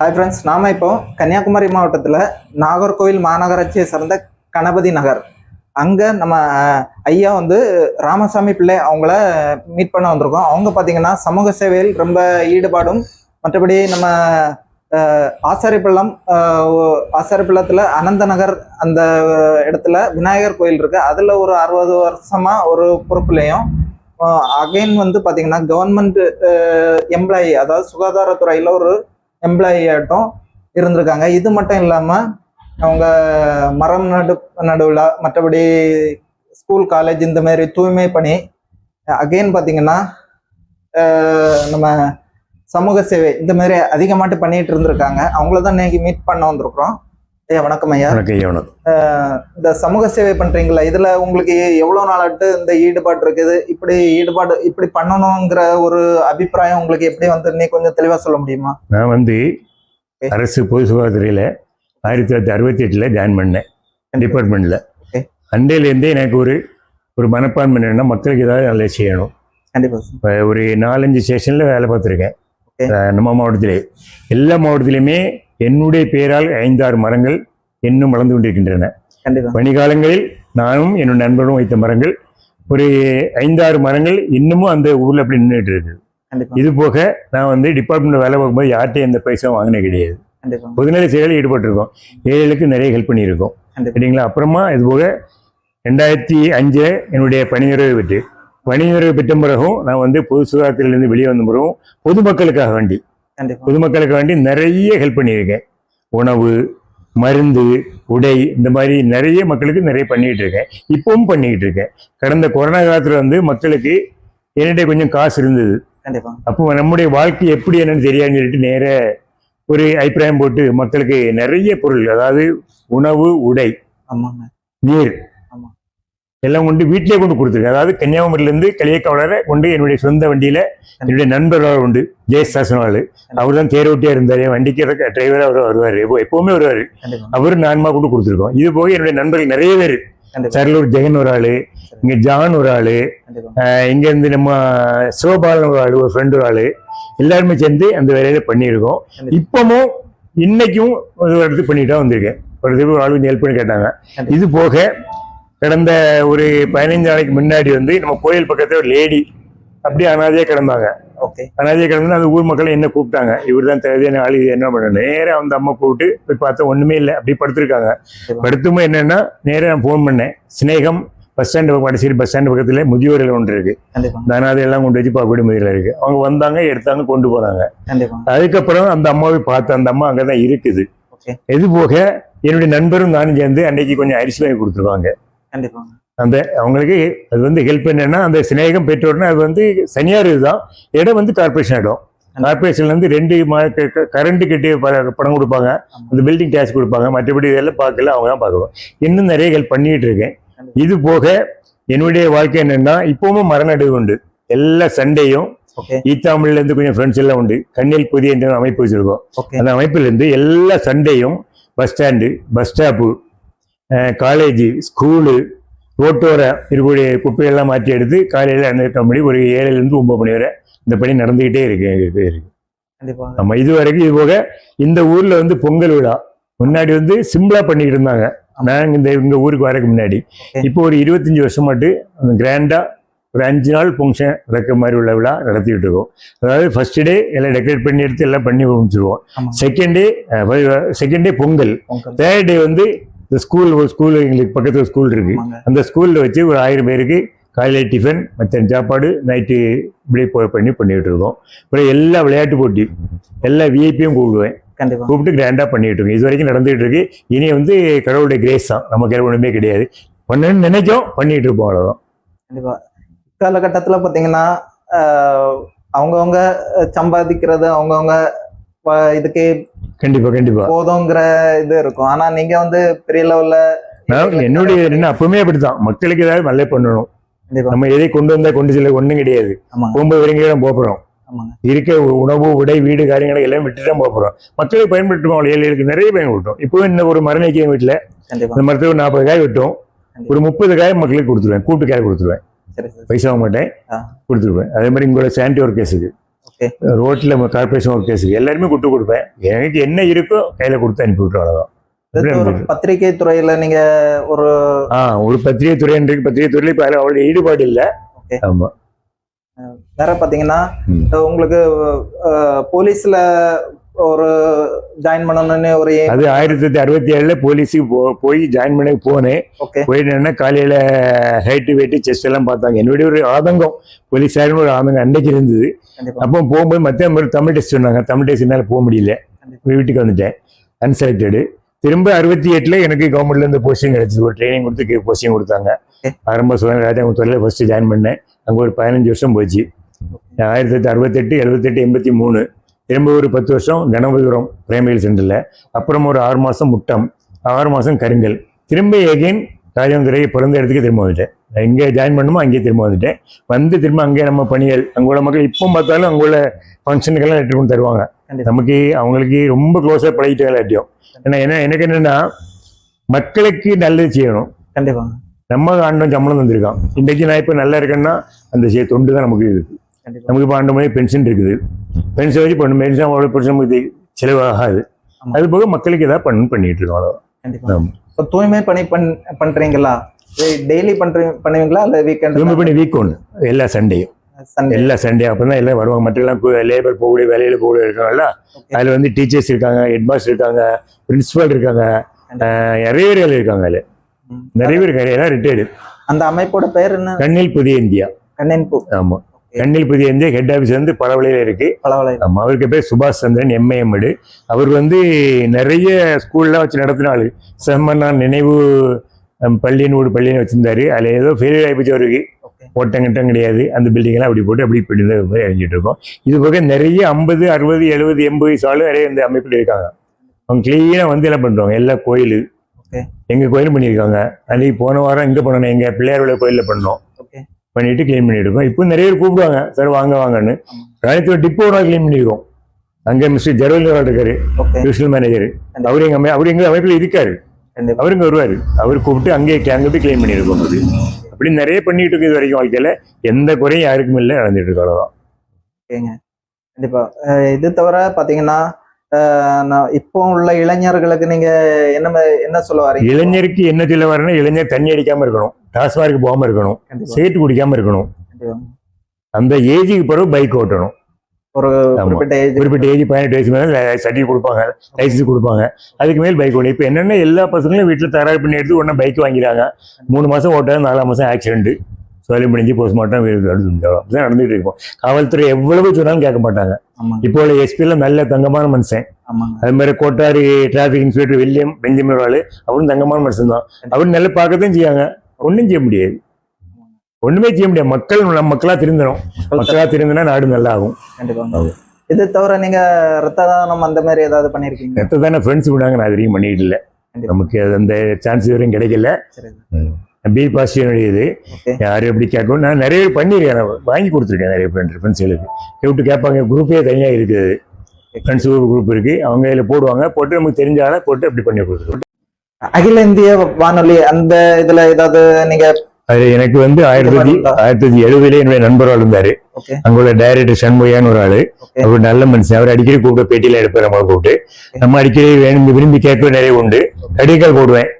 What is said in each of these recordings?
Hi friends நாம இப்போ கன்னியாகுமரி மாவட்டத்தில் நாகர்கோவில் மாநகராட்சியை சார்ந்த கணபதி நகர். அங்கே நம்ம ஐயா வந்து ராமசாமி பிள்ளை அவங்கள மீட் பண்ண வந்திருக்கோம். அவங்க பார்த்தீங்கன்னா சமூக சேவையில் ரொம்ப ஈடுபாடும் மற்றபடி நம்ம ஆசாரிப்பள்ளம் ஆசாரிப்பள்ளத்தில் அனந்த நகர் அந்த இடத்துல விநாயகர் கோயில் இருக்குது அதில் ஒரு அறுபது வருஷமாக ஒரு பொறுப்புலையும் அகைன் வந்து பார்த்தீங்கன்னா கவர்மெண்ட் எம்ப்ளாயி அதாவது சுகாதாரத்துறையில் ஒரு எம்ப்ளாயி ஆகட்டும் இருந்திருக்காங்க. இது மட்டும் இல்லாமல் அவங்க மரம் நடு நடுவில் மற்றபடி ஸ்கூல் காலேஜ் இந்த மாதிரி தூய்மை பணி. அகெயின் பார்த்தீங்கன்னா நம்ம சமூக சேவை இந்த மாதிரி அதிகமாட்டு பண்ணிட்டு இருந்திருக்காங்க. அவங்கள தான் இன்னைக்கு மீட் பண்ண வந்திருக்கிறோம். ஐயா வணக்கம் ஐயா. வணக்கம் ஐயா இந்த சமூக சேவை பண்றீங்களா இதுல உங்களுக்கு எவ்வளவு நாளாட்டு இந்த ஈடுபாடு இருக்குது? இப்படி ஈடுபாடு இப்படி பண்ணணுங்கிற ஒரு அபிப்பிராயம் உங்களுக்கு எப்படி வந்து நீ கொஞ்சம் தெளிவா சொல்ல முடியுமா? நான் வந்து. அரசு பொது சுகாதாரத்துறையில் ஆயிரத்தி தொள்ளாயிரத்தி அறுபத்தி எட்டில் ஜாயின் பண்ணேன் டிபார்ட்மெண்ட்டில் Okay. அண்டையிலேருந்தே எனக்கு ஒரு ஒரு மனப்பான்மை என்னன்னா மக்களுக்கு ஏதாவது நல்லா செய்யணும். கண்டிப்பா ஒரு நாலஞ்சு ஸ்டேஷனில் வேலை பார்த்துருக்கேன். நம்ம மாவட்டத்திலே. எல்லா மாவட்டத்திலையுமே என்னுடைய பேரால் ஐந்தாறு மரங்கள் இன்னும் வளர்ந்து கொண்டிருக்கின்றன. பனிகாலங்களில் நானும் என்னோட நண்பரும் வைத்த மரங்கள் ஒரு ஐந்தாறு மரங்கள் இன்னமும் அந்த ஊரில் அப்படி நின்றுட்டு இருக்கு கண்டிப்பா. இது போக நான் வந்து டிபார்ட்மெண்ட் வேலை பார்க்கும்போது யார்கிட்டையும் எந்த பைசா வாங்கினே கிடையாது. பொதுநல செயலில் ஈடுபட்டிருக்கோம். ஏழைகளுக்கு நிறைய ஹெல்ப் பண்ணியிருக்கோம். சரிங்களா? அப்புறமா இது போக ரெண்டாயிரத்தி அஞ்சு என்னுடைய பணி நிறைவு பெற்று பணி நிறைவு பெற்ற பிறகும் நான் வந்து பொது சுகாதாரத்திலிருந்து வெளியே வந்த பிறகும் பொதுமக்களுக்காக வேண்டி பொதுமக்களுக்கு வேண்டி நிறைய ஹெல்ப் பண்ணியிருக்கேன் உணவு மருந்து உடை இந்த மாதிரி நிறைய மக்களுக்கு நிறைய பண்ணிக்கிட்டு இருக்கேன் இப்பவும் பண்ணிக்கிட்டு இருக்கேன் கடந்த கொரோனா காலத்தில் வந்து மக்களுக்கு என்கிட்ட கொஞ்சம் காசு இருந்தது. அப்போ நம்முடைய வாழ்க்கை எப்படி என்னன்னு தெரியாதுன்னு சொல்லிட்டு நேர ஒரு அபிப்பிராயம் போட்டு மக்களுக்கு நிறைய பொருள் அதாவது உணவு உடை நீர். எல்லாம் கொண்டு வீட்டிலே கொண்டு கொடுத்துருக்கேன் அதாவது கன்னியாகுமரியிலேருந்து களியக்காவலரை கொண்டு என்னுடைய சொந்த வண்டியில் என்னுடைய நண்பர்கள் உண்டு ஜெயஸ் சாசனவாள் அவர் தான் தேரோட்டியாக இருந்தார். என் வண்டிக்கு டிரைவராக அவர் வருவார். எப்போவுமே வருவார். அவர் நான்மா கொண்டு கொடுத்துருக்கோம். இது போக என்னுடைய நண்பர்கள் நிறைய பேர். சரலூர் ஜெகன் ஒரு ஆள் இங்கே ஜான் ஒரு ஆள் இங்கேருந்து நம்ம சிவபாலன் ஒரு ஆள் ஒரு ஃப்ரெண்டு ஒரு ஆள். எல்லாருமே சேர்ந்து அந்த வேலையில பண்ணியிருக்கோம். இப்பவும் இன்னைக்கும் ஒரு இடத்துக்கு பண்ணிட்டு தான் வந்திருக்கேன். ஒரு இதுக்கு ஒரு ஆள் வந்து ஹெல்ப் பண்ணி கேட்டாங்க. இது போக கடந்த ஒரு பதினைஞ்சு நாளைக்கு முன்னாடி வந்து நம்ம கோயில் பக்கத்துல ஒரு லேடி அப்படியே அனாதையா கிடந்தாங்க. ஓகே. அனாதையா கிடந்து அந்த ஊர் மக்கள் என்ன கூப்பிட்டாங்க? இவர் தான் தேவையான ஆள் இது என்ன பண்ணணும் நேரா அந்த அம்மா கூப்பிட்டு போய் பார்த்தா ஒண்ணுமே இல்லை. அப்படி படுத்திருக்காங்க. படுத்துமே என்னன்னா நேரா நான் ஃபோன் பண்ணேன். சிநேகம் bus stand Vadasery bus stand பக்கத்துல முதியோரில் ஒன்று இருக்கு. இந்த அனாதையெல்லாம் கொண்டு வச்சு பாக்குடி முதியில் இருக்கு. அவங்க வந்தாங்க எடுத்தாங்க கொண்டு போனாங்க. அதுக்கப்புறம் அந்த அம்மாவை பார்த்து அந்த அம்மா அங்கதான் இருக்குது. ஓகே. இது போக என்னுடைய நண்பரும் நானும் சேர்ந்து அன்னைக்கு கொஞ்சம் அரிசி வாங்கி கொடுத்துருவாங்க அந்த அவங்களுக்கு அது வந்து ஹெல்ப் என்னன்னா அந்த சிநேகம் பெற்றோர்னா அது வந்து தனியார் இதுதான். இடம் வந்து கார்பரேஷன் இடம். கார்பரேஷன்ல இருந்து ரெண்டு கரண்ட் கட்டி பணம் கொடுப்பாங்க. அந்த பில்டிங் டேக்ஸ் கொடுப்பாங்க. மற்றபடி இதெல்லாம் பார்க்கல அவங்க தான் பார்க்கணும். இன்னும் நிறைய ஹெல்ப் பண்ணிட்டு இருக்கேன். இது போக என்னுடைய வாழ்க்கை என்னன்னா இப்பவும் மரநடுவு உண்டு. எல்லா சண்டேயும் ஈத்தாமிழ்ல இருந்து கொஞ்சம் ஃப்ரெண்ட்ஸ் எல்லாம் உண்டு. கண்ணில் புதிய என்ற அமைப்பு வச்சிருக்கோம். அந்த அமைப்புல இருந்து எல்லா சண்டேயும் bus stand bus stop college school ரோட்டோர இருக்கக்கூடிய குப்பையெல்லாம் மாற்றி எடுத்து காலையில் அனுப்பின மணி ஒரு ஏழுலேருந்து ஒன்பது மணி வரை இந்த பணி நடந்துக்கிட்டே இருக்கு இருக்கு இருக்கு. நம்ம இது வரைக்கும் இது போக இந்த ஊர்ல வந்து பொங்கல் விழா முன்னாடி வந்து சிம்பிளா பண்ணிட்டு இருந்தாங்க. நாங்கள் இந்த இந்த ஊருக்கு வரக்கு முன்னாடி. இப்போ ஒரு இருபத்தஞ்சி வருஷமாட்டு அந்த கிராண்டா ஒரு அஞ்சு நாள் ஃபங்க்ஷன் நடக்கிற மாதிரி உள்ள விழா நடத்திட்டு இருக்கோம். அதாவது ஃபர்ஸ்ட் டே எல்லாம் டெக்கரேட் பண்ணி எடுத்து எல்லாம் பண்ணி முடிச்சிருவோம். Second day second day Pongal. Third day வந்து இந்த ஸ்கூல் ஒரு ஸ்கூல் எங்களுக்கு பக்கத்துல ஸ்கூல் இருக்கு. ஆமாங்க. அந்த ஸ்கூல்ல வச்சு ஒரு ஆயிரம் பேருக்கு காலையில டிஃபன் மத்தியான சாப்பாடு நைட்டு இப்படி பண்ணி பண்ணிட்டு இருக்கோம். அப்புறம் எல்லா விளையாட்டு போட்டி எல்லா விஐபியும் கூப்பிடுவேன். கூப்பிட்டு கிராண்டா பண்ணிட்டு இருக்கோம். இது வரைக்கும் நடந்துகிட்டு இருக்கு. இனி வந்து கடவுளுடைய கிரேஸ் தான். நமக்கு வேற ஒண்ணுமே கிடையாது. பண்ணணும்னு நினைக்கும் பண்ணிட்டு இருப்போம் அவ்வளவுதான். கண்டிப்பா. காலகட்டத்துல பாத்தீங்கன்னா ஆஹ், அவங்கவங்க சம்பாதிக்கிறது அவங்கவங்க இதுக்கு கண்டிப்பா கண்டிப்பா. போதுங்கிற இது இருக்கும். ஆனா நீங்க வந்து பெரிய லெவல்ல என்னுடைய என்ன அப்பவுமே அப்படித்தான். மக்களுக்கு ஏதாவது நல்ல பண்ணணும். நம்ம எதை கொண்டு வந்தா கொண்டு செல்ல ஒண்ணும் கிடையாது. போகும்போது வரைக்கும் போறோம் இருக்க உணவு உடை வீடு காரியங்களை எல்லாம் விட்டு தான் போறோம் மக்களுக்கு பயன்படுத்துவோம். ஏழைகளுக்கு நிறைய பயன்படுத்தும் இப்போ இன்னும் ஒரு வைக்கிற வீட்டுல இந்த மரத்துக்கு ஒரு நாற்பது காய் வெட்டும். ஒரு முப்பது காய் மக்களுக்கு கொடுத்துருவேன். கூட்டு காய் கொடுத்துருவேன் பைசா வாங்க மாட்டேன். கொடுத்துருவேன். அதே மாதிரி உங்களோட சானிட்டி ஒர்க்கர்ஸுக்கு ஓகே ரோட்ல கார்பரேஷன் ஒர்க்கர்ஸுக்கு எல்லாருமே கூட்டு கொடுப்பேன். எனக்கு என்ன இருக்கோ கையில கொடுத்து அனுப்பி இது ஒரு பத்திரிகை துறையில நீங்க ஒரு ஆ ஒரு பத்திரிகை துறை இருக்கு. பத்திரிகை துறையில இப்ப அவ்வளவு ஈடுபாடு இல்ல. ஆமா. வேற பாத்தீங்கன்னா. உங்களுக்கு போலீஸ்ல ஒரு ஜாயின் பண்ணணும்னு ஒரு அது ஆயிரத்தி தொள்ளாயிரத்தி அறுபத்தி ஏழுல போலீஸுக்கு போய் ஜாயின் பண்ண போனேன். ஓகே போயிட்டு காலையில ஹைட்டு வெயிட்டு செஸ்ட் எல்லாம் பார்த்தாங்க. என்னுடைய ஒரு ஆதங்கம். போலீஸாருன்னு ஒரு ஆதங்கம் அன்னைக்கு இருந்தது. அப்போ போகும்போது மத்திய ஒரு தமிழ் டெஸ்ட் சொன்னாங்க. தமிழ் டெஸ்ட் என்னால் போக முடியல. வீட்டுக்கு வந்துட்டேன். அன்செலக்டடு திரும்ப அறுபத்தி எட்டுல எனக்கு கவர்மெண்ட்ல இருந்து போஸ்டிங் கிடைச்சது. ஒரு ட்ரைனிங் கொடுத்து போஸ்டிங் கொடுத்தாங்க. ஆரம்ப சுதந்திர ராஜாங்குத்துறையில ஃபர்ஸ்ட் ஜாயின் பண்ணேன். அங்க ஒரு பதினஞ்சு வருஷம் போச்சு. ஆயிரத்தி தொள்ளாயிரத்தி அறுபத்தெட்டு எழுபத்தெட்டு எண்பத்தி மூணு. திரும்ப ஒரு பத்து வருஷம் கணபதிபுரம் பிரைமரி சென்டர்ல அப்புறம் ஒரு ஆறு மாசம் முட்டம் ஆறு மாசம் கருங்கல். திரும்ப எகைன் ராஜாந்துறை பிறந்த இடத்துக்கு திரும்ப வந்துட்டேன். எங்கே ஜாயின் பண்ணுமோ அங்கேயே திரும்ப வந்துட்டேன். வந்து திரும்ப அங்கே நம்ம பணிகள் அங்கே உள்ள மக்கள் இப்போ பார்த்தாலும் அங்கே உள்ள ஃபங்க்ஷனுக்கெல்லாம் லெட்டர் கொண்டு தருவாங்க. நமக்கு அவங்களுக்கு ரொம்ப க்ளோஸாக பழகிட்டு எல்லாத்தையும் ஏன்னா என்ன எனக்கு என்னன்னா மக்களுக்கு நல்லது செய்யணும். கண்டிப்பா. நம்ம ஆண்டும் சம்பளம் தந்திருக்கான். இன்றைக்கு நான் இப்போ நல்லா இருக்கேன்னா அந்த செய்ய தொண்டு தான் நமக்கு இருக்கு கண்டிப்பா. நமக்கு இப்போ ஆண்டு மணி பென்ஷன் இருக்குது. பென்ஷன் வச்சு பண்ணு பென்ஷன் அவ்வளோ நமக்கு செலவாகாது. அது போக மக்களுக்கு ஏதாவது பண்ணு பண்ணிட்டு இருக்கோம். அவ்வளோ கண்டிப்பா. ஆமா. இப்ப தூய்மை பணி பண் பண்றீங்களா? டெய்லி பண்றீங்க பண்ணுவீங்களா? இல்ல வீக்கெண்ட் பண்ணி வீக் ஒன்று எல்லா சண்டையும் சண்டே எல்லா சண்டே அப்போ தான் எல்லாம் வருவாங்க. மற்ற எல்லாம் லேபர் போகக்கூடிய வேலையில போகக்கூடிய இருக்காங்கல்ல. அதில் வந்து டீச்சர்ஸ் இருக்காங்க ஹெட் மாஸ்டர் இருக்காங்க பிரின்சிபால் இருக்காங்க நிறைய பேர் இருக்காங்க அதில். நிறைய பேர் எல்லாம் ரிட்டையர்டு அந்த அமைப்போட பேர் என்ன? கண்ணில் புதிய இந்தியா. கண்ணன் பூ ஆமா. கண்ணில் புதிய இந்தியா ஹெட் ஆஃபீஸ் வந்து பலவழியில இருக்கு. ஆமா அவருக்கு பேர் சுபாஷ் சந்திரன் எம்ஏஎம்டு அவர் வந்து நிறைய ஸ்கூல்லாம் வச்சு நடத்தின ஆளு செம்மன்னார் நினைவு ஒரு பள்ளின்னு வச்சிருந்தாரு. அதுல ஏதோ ஃபெயிலியர் ஆகிப்போச்சு அவருக்கு. ஓட்டங்கிட்டம் கிடையாது. அந்த பில்டிங் எல்லாம் அப்படி போட்டு அப்படி இப்படி தான் போய் அழிஞ்சிட்டு இருக்கோம். இது போக நிறைய ஐம்பது அறுபது எழுபது எண்பது வயசு நிறைய இந்த அமைப்பில் இருக்காங்க. அவங்க கிளீனா வந்து என்ன பண்றோம் எல்லா கோயில். ஓகே. எங்க கோயில் பண்ணியிருக்காங்க. அன்னைக்கு போன வாரம் எங்க பண்ணணும் எங்க பிள்ளையார் விழா கோயில்ல பண்ணோம். பண்ணிட்டு க்ளீன் பண்ணிருக்கோம் இப்போ நிறைய பேர் கூப்பிடுவாங்க சார் வாங்க வாங்கன்னு. ஆமா. ராயத்தூர் டிப்போ ஒரு க்ளீன் பண்ணியிருக்கோம். அங்க மிஸ்டர் ஜெரவல் இருக்காரு டிவிஷனல் மேனேஜர் அவர் எங்க அவர் எங்க அமைப்பில் இருக்காரு. கண்டிப்பா. அவருங்க வருவாரு. அவர் கூப்பிட்டு அங்கே அங்கே போய் க்ளீன் பண்ணியிருக்கோம் அது அப்படி நிறைய பண்ணிட்டு இருக்கு இது வரைக்கும் வாழ்க்கையில. எந்த குறையும் யாருக்கும் இல்லை நடந்துட்டு இருக்கு அவ்வளவுதான். ஓகேங்க. கண்டிப்பா. அஹ் இது தவிர நான் இப்போ உள்ள இளைஞர்களுக்கு நீங்க என்ன என்ன சொல்ல வரீங்க? இளைஞருக்கு என்ன சொல்ல வரணும் இளைஞர் தண்ணி அடிக்காம இருக்கணும் டாஸ்மார்க்கு போகாம இருக்கணும் சேட்டு குடிக்காம இருக்கணும். அந்த ஏஜுக்கு பிறகு பைக் ஓட்டணும். ஒரு. குறிப்பிட்ட ஏஜ். குறிப்பிட்ட ஏஜ் பதினெட்டு வயசு மேலே சர்டிஃபிகேட் கொடுப்பாங்க லைசன்ஸ் கொடுப்பாங்க. அதுக்கு மேல் பைக் ஓடும் இப்போ என்னென்ன எல்லா பசங்களும் வீட்டில் தயார் பண்ணி எடுத்து உடனே பைக் வாங்கிறாங்க மூணு மாதம் ஓட்டாது நாலாம் மாதம் ஆக்சிடென்ட் சொல்லி முடிஞ்சு போஸ்ட்மார்ட்டம் தான் நடந்துகிட்டு இருக்கும். காவல்துறை எவ்வளவு சொன்னாலும் கேட்க மாட்டாங்க. இப்போ உள்ள எஸ்பியில் நல்ல தங்கமான மனுஷன். அது மாதிரி கோட்டாரி டிராஃபிக் இன்ஸ்பெக்டர் வில்லியம் பெஞ்சமின் ஆளு அவரும் தங்கமான மனுஷன் தான். அவர் நல்லா பார்க்கத்தான் செய்யாங்க ஒன்றும் செய்ய முடியாது. ஒண்ணுமே செய்ய முடியாது. மக்கள் நம்ம மக்களா திருந்தணும். மக்களா திருந்தினா நாடு நல்லா ஆகும். இது தவிர நீங்க ரத்த தானம் அந்த மாதிரி ஏதாவது பண்ணிருக்கீங்க எத்த தானே ஃப்ரெண்ட்ஸ் விடாங்க நான் வரைக்கும் பண்ணிட்டு இல்லை. நமக்கு அந்த சான்ஸ் வரையும் கிடைக்கல. பி பாசிட்டிவ் ஓகே யாரும் எப்படி கேட்கணும் நான் நிறைய பண்ணியிருக்கேன். நான் வாங்கி கொடுத்துருக்கேன் நிறைய ஃப்ரெண்ட் ஃப்ரெண்ட்ஸ்களுக்கு கேட்டு கேட்பாங்க குரூப்பே தனியாக இருக்குது. ஃப்ரெண்ட்ஸ் குரூப் இருக்கு. அவங்க இதில் போடுவாங்க. போட்டு நமக்கு தெரிஞ்ச ஆளை போட்டு அப்படி பண்ணி கொடுத்துருவோம். அகில இந்திய வானொலி அந்த இதுல ஏதாவது நீங்க அது எனக்கு வந்து ஆயிரத்தி தொள்ளாயிரத்தி ஆயிரத்தி தொள்ளாயிரத்தி எழுபதுல என்னுடைய நண்பர் இருந்தாரு. அங்குள்ள டைரக்டர் சண்முகையான்னு ஒரு ஆளு. அவர் நல்ல மனுஷன். அவர் அடிக்கடி கூப்பிட்டு பேட்டியில எடுப்பார் நம்மளை கூப்பிட்டு. நம்ம அடிக்கடி வேணும் விரும்பி கேட்க நிறைய உண்டு. கடிதங்கள் போடுவேன்.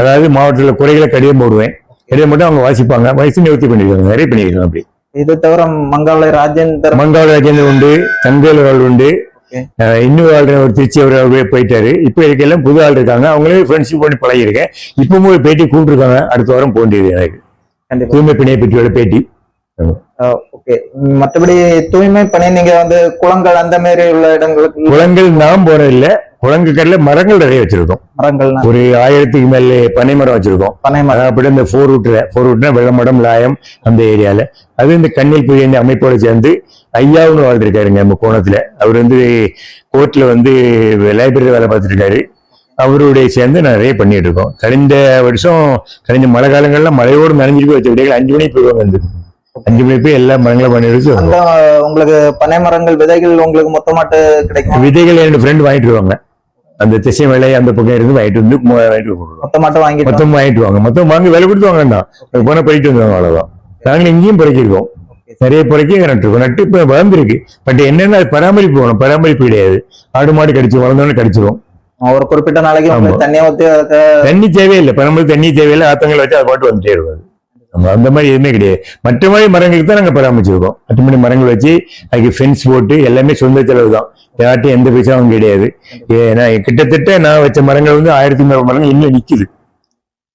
அதாவது மாவட்டத்தில் குறைகளை கடிதம் போடுவேன். கடிதம் மட்டும் அவங்க வாசிப்பாங்க. வயசு நிவர்த்தி பண்ணிருக்காங்க நிறைய பண்ணியிருக்காங்க அப்படி. இது தவிர மங்காள ராஜேந்தர் மங்காள ராஜேந்திரன் உண்டு தங்கவேல் அவர்கள் உண்டு. இன்னொரு ஆள் ஒரு திருச்சி அவர் போயிட்டாரு. இப்போ இருக்கையெல்லாம் புது ஆள் இருக்காங்க. அவங்களே ஃப்ரெண்ட்ஷிப் பண்ணி பழகிருக்கேன் இப்பவும் ஒரு பேட்டி கூப்பிட்டுருக்காங்க. அடுத்த வாரம் போக வேண்டியது எனக்கு. தூய்மை பிணைய பெற்றோட பேட்டி. ஓகே மத்தபடி தூய்மை பணி நீங்க வந்து குளங்கள் அந்த மாதிரி உள்ள இடங்களுக்கு குளங்கள் நாம் போனதில்லை குளங்குக்கடல மரங்கள் நிறைய வச்சிருக்கோம். மரங்கள்லாம் ஒரு ஆயிரத்துக்கு மேல பனை மரம் வச்சிருக்கோம். பனை மரம். அதான் அப்படி இந்த ஃபோர் ரூட்ல ஃபோர் ரூட்னா வெள்ளமடம் லாயம் அந்த ஏரியால. அது இந்த கண்ணில் புதிய அமைப்போட சேர்ந்து ஐயாவுன்னு வாழ் இருக்காருங்க நம்ம கோணத்துல. அவர் வந்து கோர்ட்ல வந்து லைப்ரரி வேலை பார்த்துட்டு இருக்காரு அவருடைய சேர்ந்து நிறைய பண்ணிட்டு இருக்கோம். கழிந்த வருஷம் கழிஞ்ச மழை காலங்கள்ல மழையோடு நனைஞ்சிருக்கு வச்ச விடைகள் அஞ்சு மணிக்கு போயிடுவாங்க அஞ்சு மணி போய் எல்லா மரங்களும் பண்ணிட்டு அந்த உங்களுக்கு பனை மரங்கள் விதைகள் உங்களுக்கு மொத்தமாட்டு கிடைக்கும்? விதைகள் என்னோட ஃப்ரெண்ட் வாங்கிட்டு வருவாங்க. அந்த திசை வேலை அந்த பக்கம் இருந்து வாங்கிட்டு வந்து வாங்கிட்டு வருவாங்க மொத்தமாட்டு வாங்கிட்டு மொத்தம் வாங்கிட்டு வாங்க. மொத்தம் வாங்கி விலை கொடுத்து வாங்கண்டா போன பறிட்டு வந்துருவாங்க அவ்வளவுதான். நாங்கள் இங்கேயும் பறிக்கிருக்கோம். நிறைய புறைக்கு நட்டுருக்கோம் நட்டு இப்ப வளர்ந்துருக்கு. பட் என்னன்னா அது பராமரிப்பு வேணும். பராமரிப்பு கிடையாது. ஆடு மாடு கடிச்சு வளர்ந்தோன்னு கடிச்சிரும். ஒரு குறிப்பிட்ட நாளைக்கு தண்ணி தேவையில்லை. பராமரிப்பு தண்ணி தேவையில்லை. ஆத்தங்களை வச்சு அது பாட்டு வந்துட்டே இருக்கும் அது. நம்ம அந்த மாதிரி எதுவுமே கிடையாது. மற்ற மாதிரி மரங்களுக்கு தான் நாங்கள் பராமரிச்சிருக்கோம். மற்ற மாதிரி மரங்கள் வச்சு அதுக்கு ஃபென்ஸ் போட்டு எல்லாமே சொந்த செலவு தான். யார்ட்டும் எந்த பைசாவும் கிடையாது. ஏன்னா கிட்டத்தட்ட நான் வச்ச மரங்கள் வந்து ஆயிரத்தி நூறு மரங்கள் இன்னும் நிற்கிது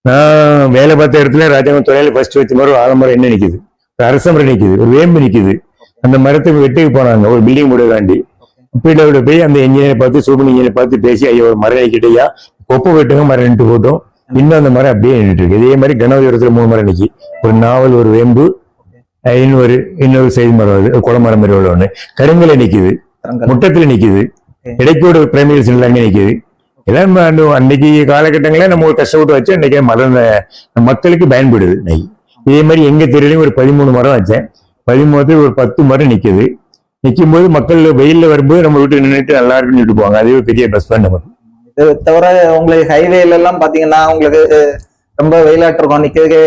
நான் வேலை பார்த்த இடத்துல ராஜாங்க துறையில ஃபர்ஸ்ட் வச்ச மரம் ஆலமரம் என்ன நிக்குது. ஒரு அரச மரம் நிக்குது. ஒரு வேம்பு நிற்கிது அந்த மரத்துக்கு வெட்டுக்கு போனாங்க. ஒரு பில்டிங் போடுறதாண்டி பீடோட போய் அந்த இன்ஜினியரை பார்த்து சூப்பர் இன்ஜினியரை பார்த்து பேசி ஐயோ ஒரு மரம் நிக்கிட்டையா கொப்பை வெட்டுங்க மரம் நின்று போட்டோம். இன்னும் அந்த மரம் அப்படியே நின்றுட்டு இருக்கு இதே மாதிரி கனவதூரத்துல மூணு மரம் நிக்கி. ஒரு நாவல் ஒரு வேம்பு இன்னொரு இன்னொரு சைடு மரம் அது குளமரம் மாதிரி உள்ள ஒண்ணு. கருங்கலை நிக்குது. முட்டத்துல நிக்குது. இடைக்கோடு பிரைமரி சென்டர் அங்கே நிக்குது. எல்லாம் அன்னைக்கு காலகட்டங்களில் நம்ம ஒரு கஷ்டப்பட்டு வச்சு அன்னைக்கு மரம் மக்களுக்கு பயன்படுது. இன்னைக்கு இதே மாதிரி எங்க தெருலையும் ஒரு பதிமூணு மரம் வச்சேன். பதிமூணுல ஒரு பத்து மரம் நிக்குது. நிற்கும் போது மக்கள் வெயில்ல வரும்போது நம்ம வீட்டுக்கு நின்றுட்டு நல்லா இருக்குன்னு போவாங்க. அதுவே ஒரு பெரிய ப்ளஸ் பாயிண்ட் நமக்கு தவிர உங்களுக்கு ஹைவேல எல்லாம் பாத்தீங்கன்னா உங்களுக்கு ரொம்ப வெயிலாட்டு இருக்கும். நிக்கிறதுக்கு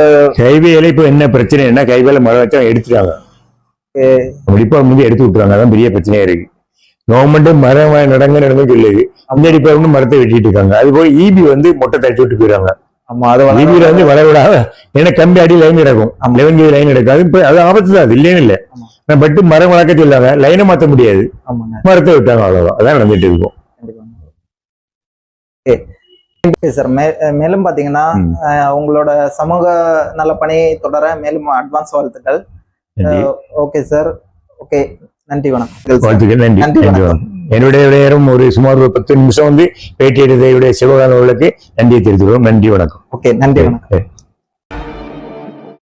அஹ், கைவேல இப்போ என்ன பிரச்சனைன்னா கைவேல மரம் வச்சா எடுத்துட்டாங்க. டிபார்ட்மெண்ட் வந்து எடுத்து விட்டுறாங்க. அதான் பெரிய பிரச்சனையா இருக்கு. கவர்மெண்ட் மரம் நடங்க நடங்க சொல்லுது அந்த டிபார்ட்மெண்ட் மரத்தை வெட்டிட்டு இருக்காங்க. அது போய் இபி வந்து மொட்டை தட்டி விட்டு போயிடுறாங்க ஆமா அது வளர- இபில வந்து வர விடாத ஏன்னா கம்பி அடி லைன் கிடக்கும். லெவன் கேவி லைன் கிடக்கும் அது அது ஆபத்து தான். அது இல்லைன்னு இல்லை. பட்டு மரம் வளர்க்க சொல்லாங்க லைனை மாத்த முடியாது. மரத்தை விட்டாங்க அவ்வளவுதான். அதான் நடந்துட்டு இருக்கும் சார் மேலும் பாத்தீங்கன்னா உங்களோட சமூக நல பணி தொடர மேலும் அட்வான்ஸ் வாழ்த்துக்கள். ஓகே சார் ஓகே நன்றி வணக்கம். நன்றி. வணக்கம். என்னுடைய நேரம் ஒரு சுமார் ஒரு பத்து நிமிஷம் வந்து பேட்டி எடுத்ததையுடைய சிவகான நன்றியை தெரிவித்துக்கிறோம் நன்றி வணக்கம். ஓகே நன்றி வணக்கம்.